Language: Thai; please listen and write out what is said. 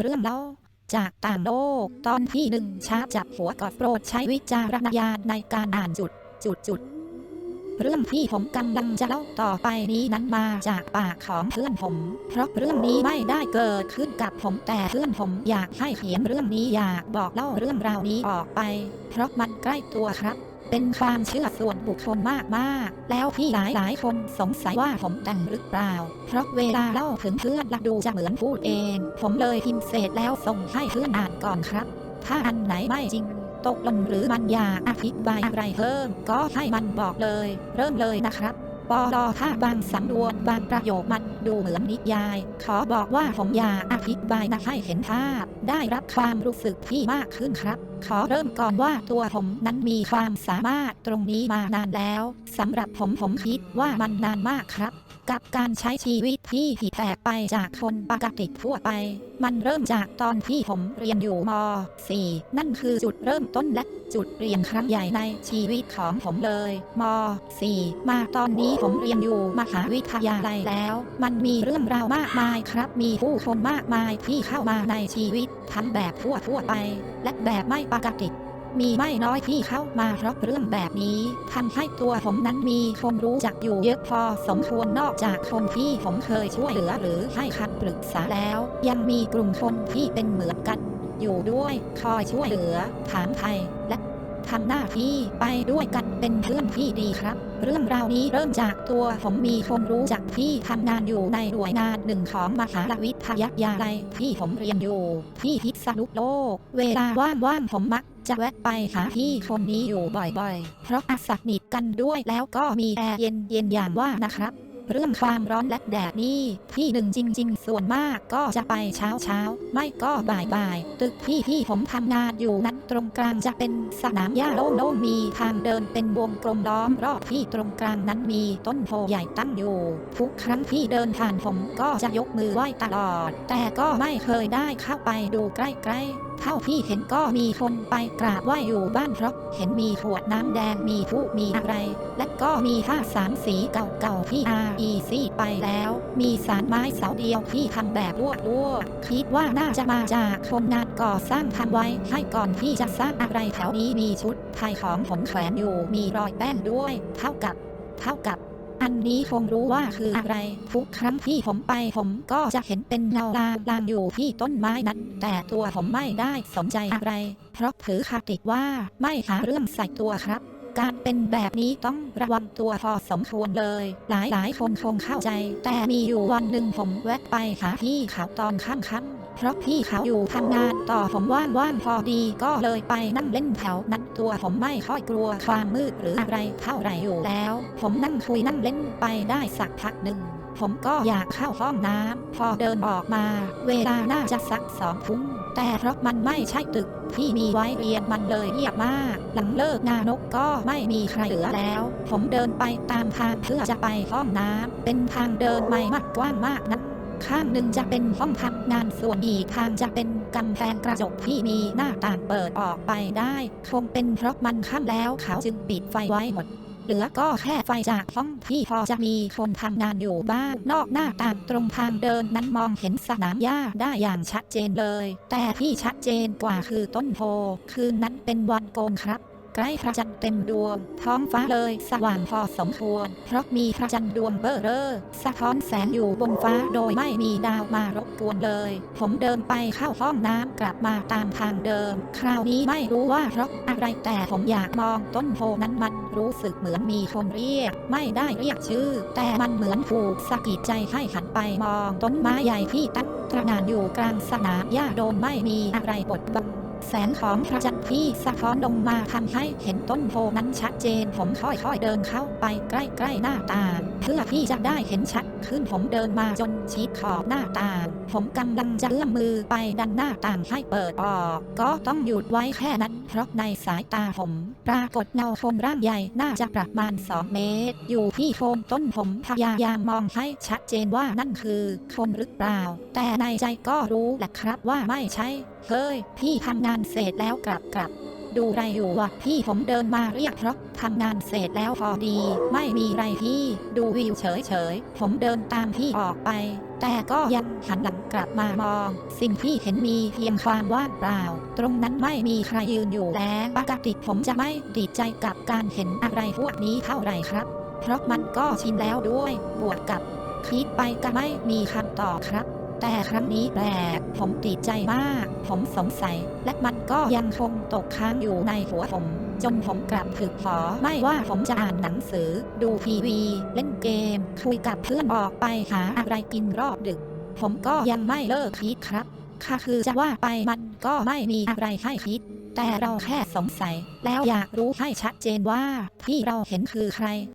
เรื่องเล่าจากต่างโลกตอนที่หนึ่งชาจับหัวกอดโปรดใช้วิจารณญาณในการอ่านจุดจุดจุด เรื่องที่ผมกำลังจะเล่าต่อไปนี้นั้นมาจากปากของเพื่อนผม เพราะเรื่องนี้ไม่ได้เกิดขึ้นกับผมแต่เพื่อนผมอยากให้เขียนเรื่องนี้อยากบอกเล่าเรื่องราวนี้ออกไป เพราะมันใกล้ตัวครับ เป็นความเชื่อส่วนบุคคลมากๆ แล้วพี่หลายหลายๆ คนสงสัยว่าผมแต่งหรือเปล่า เพราะเวลาเล่าถึงเพื่อนละดูจะเหมือนพูดเอง ผมเลยพิมพ์เสร็จแล้วส่งให้เพื่อนอ่านก่อนครับ ถ้าอันไหนไม่จริง ตกหล่นหรือมันอยากอธิบายอะไรเพิ่ม ก็ให้มันบอกเลย เริ่มเลยนะครับปลอถ้าบางสำนวนบางประโยคมันดูเหมือนนิยาย ขอบอกว่าผมอยากอธิบายนะให้เห็นภาพ ได้รับความรู้สึกที่มากขึ้นครับ ขอเริ่มก่อนว่าตัวผมนั้นมีความสามารถตรงนี้มานานแล้วสำหรับผมผมคิดว่ามันนานมากครับ กับการใช้ชีวิตที่ผิดแปลกไปจากคนปกติทั่วไป มันเริ่มจากตอนที่ผมเรียนอยู่ม .4 นั่นคือจุดเริ่มต้นและจุดเปลี่ยนครั้งใหญ่ในชีวิตของผมเลยม .4 มาตอนนี้ผมเรียนอยู่มหาวิทยาลัยแล้ว มันมีเรื่องราวมากมายครับ มีผู้คนมากมายที่เข้ามาในชีวิตทั้งแบบทั่วทั่วๆไป และแบบไม่ปกติ มีไม่น้อยที่เข้ามาเพราะเรื่องแบบนี้ทำให้ตัวผมนั้นมีคนรู้จักอยู่เยอะพอสมควรนอกจากคนที่ผมเคยช่วยเหลือหรือให้คำปรึกษาแล้ว ยังมีกลุ่มคนที่เป็นเหมือนกัน อยู่ด้วยคอยช่วยเหลือถามไทยและ ทำหน้าที่ไปด้วยกันเป็นเพื่อนที่ดีครับ เรื่องราวนี้เริ่มจากตัวผมมีคนรู้จักที่ทำงานอยู่ในหน่วยงานหนึ่งของมหาวิทยาลัยที่ผมเรียนอยู่ ที่พิษณุโลก เวลาว่างๆผมมักจะแวะไปหาพี่คนนี้อยู่บ่อยๆ เพราะอาศักนิทกันด้วยแล้วก็มีแอร์เย็นๆอย่างว่านะครับ เรื่องความร้อนและแดดนี่ที่หนึ่งจริง ๆ ส่วนมากก็จะไปเช้าเช้าไม่ก็บ่ายบ่ายตึกที่ที่ผมทำงานอยู่นั้นตรงกลางจะเป็นสนามหญ้าโล่งๆมีทางเดินเป็นวงกลมล้อมรอบที่ตรงกลางนั้นมีต้นโพใหญ่ตั้งอยู่ ทุกครั้งที่เดินผ่านผมก็จะยกมือไหว้ตลอด แต่ก็ไม่เคยได้เข้าไปดูใกล้ๆเท่าที่เห็นก็มีคนไปกราบไหว้อยู่บ้านเพราะเห็นมีขวดน้ำแดงมีผู้มีอะไร และก็มีผ้าสามสีเก่าๆที่ REC ไปแล้ว มีสารไม้เสาเดียวที่ทำแบบลวดลวๆคิดว่าน่าจะมาจากคนงานก่อสร้างทำไว้ให้ก่อนที่จะสร้างอะไรแถวนี้มีชุดไทยของผมแขวนอยู่มีรอยแป้งด้วย เท่ากับ เท่ากับ อันนี้คงรู้ว่าคืออะไร ทุกครั้งที่ผมไปผมก็จะเห็นเป็นเงาลางลางอยู่ที่ต้นไม้นั้น แต่ตัวผมไม่ได้สนใจอะไร เพราะถือคติว่าไม่หาเรื่องใส่ตัวครับ การเป็นแบบนี้ต้องระวังตัวพอสมควรเลย หลายหลายคนคงเข้าใจ แต่มีอยู่วันหนึ่งผมแวะไปหาพี่เขาตอนค่ำๆ เพราะพี่เขาอยู่ทำงานต่อผมว่างๆพอดีก็เลยไปนั่งเล่นแถวนั้นตัวผมไม่ค่อยกลัวความมืดหรืออะไรเท่าไรอยู่แล้ว ผมนั่งคุยนั่งเล่นไปได้สักพักหนึ่งผมก็อยากเข้าห้องน้ำพอเดินออกมา เวลาน่าจะสักสองทุ่มแต่เพราะมันไม่ใช่ตึกที่มีไว้เรียนมันเลยเงียบมาก หลังเลิกงานกก็ไม่มีใครเหลือแล้ว ผมเดินไปตามทางเพื่อจะไปห้องน้ำเป็นทางเดินไม่มากกว้างมากนั้น ข้างหนึ่งจะเป็นห้องทำงานส่วนอีกทางจะเป็นกำแพงกระจกที่มีหน้าต่างเปิดออกไปได้ คงเป็นเพราะมันค่ำแล้วเขาจึงปิดไฟไว้หมดเหลือก็แค่ไฟจากห้องที่พอจะมีคนทำงานอยู่บ้างนอกหน้าต่างตรงทางเดินนั้นมองเห็นสนามหญ้าได้อย่างชัดเจนเลย แต่ที่ชัดเจนกว่าคือต้นโพคืนนั้นเป็นวันโกนครับ ใกล้พระจันทร์เต็มดวง ท้องฟ้าเลยสว่างพอสมควร เพราะมีพระจันทร์ดวงเบ้อเร่อสะท้อนแสงอยู่บนฟ้าโดยไม่มีดาวมารบกวนเลย ผมเดินไปเข้าห้องน้ำกลับมาตามทางเดิม คราวนี้ไม่รู้ว่าเพราะอะไรแต่ผมอยากมองต้นโพนั้นมันรู้สึกเหมือนมีคนเรียก ไม่ได้เรียกชื่อ แต่มันเหมือนถูกสะกิดใจให้หันไปมองต้นไม้ใหญ่ที่ตั้งตระหง่านอยู่กลางสนามหญ้าโดนไม่มีอะไรบดบัง แสงของพระจันทร์ที่สะท้อนลงมาทำให้เห็นต้นโพนั้นชัดเจน ผมค่อยๆเดินเข้าไปใกล้ ๆ หน้าต่างเพื่อที่จะได้เห็นชัดขึ้นผมเดินมาจนชิดขอบหน้าต่าง ผมกำลังจะเอื้อมมือไปดันหน้าต่างให้เปิดออก ก็ต้องหยุดไว้แค่นั้น เพราะในสายตาผม ปรากฏเงาคนร่างใหญ่น่าจะประมาณ 2 เมตร อยู่ที่โคนต้นผมพยายามมองให้ชัดเจนว่านั่นคือคนหรือเปล่า แต่ในใจก็รู้แหละครับว่าไม่ใช่ เฮ้ย พี่ทำงานเสร็จแล้วกลับกลับ ดูไรอยู่วะพี่ผมเดินมาเรียกเพราะทำงานเสร็จแล้วพอดี ไม่มีไรพี่ ดูวิวเฉยๆผมเดินตามพี่ออกไป แต่ก็ยังหันหลังกลับมามอง สิ่งที่เห็นมีเพียงความว่างเปล่า ตรงนั้นไม่มีใครยืนอยู่แล้วปกติผมจะไม่ดีใจกับการเห็นอะไรพวกนี้เท่าไรครับ เพราะมันก็ชินแล้วด้วย บวกกับคิดไปก็ไม่มีคำตอบครับ แต่ครั้งนี้แปลกผมติดใจมาก ผมสงสัย และมันก็ยังคงตกค้างอยู่ในหัวผม จนผมกลับถึกพอไม่ว่าผมจะอ่านหนังสือ ดูทีวี เล่นเกม คุยกับเพื่อนออกไปหาอะไรกินรอบดึก ผมก็ยังไม่เลิกคิดครับค่ะคือจะว่าไปมันก็ไม่มีอะไรให้คิด แต่เราแค่สงสัย แล้วอยากรู้ให้ชัดเจนว่าที่เราเห็นคือใคร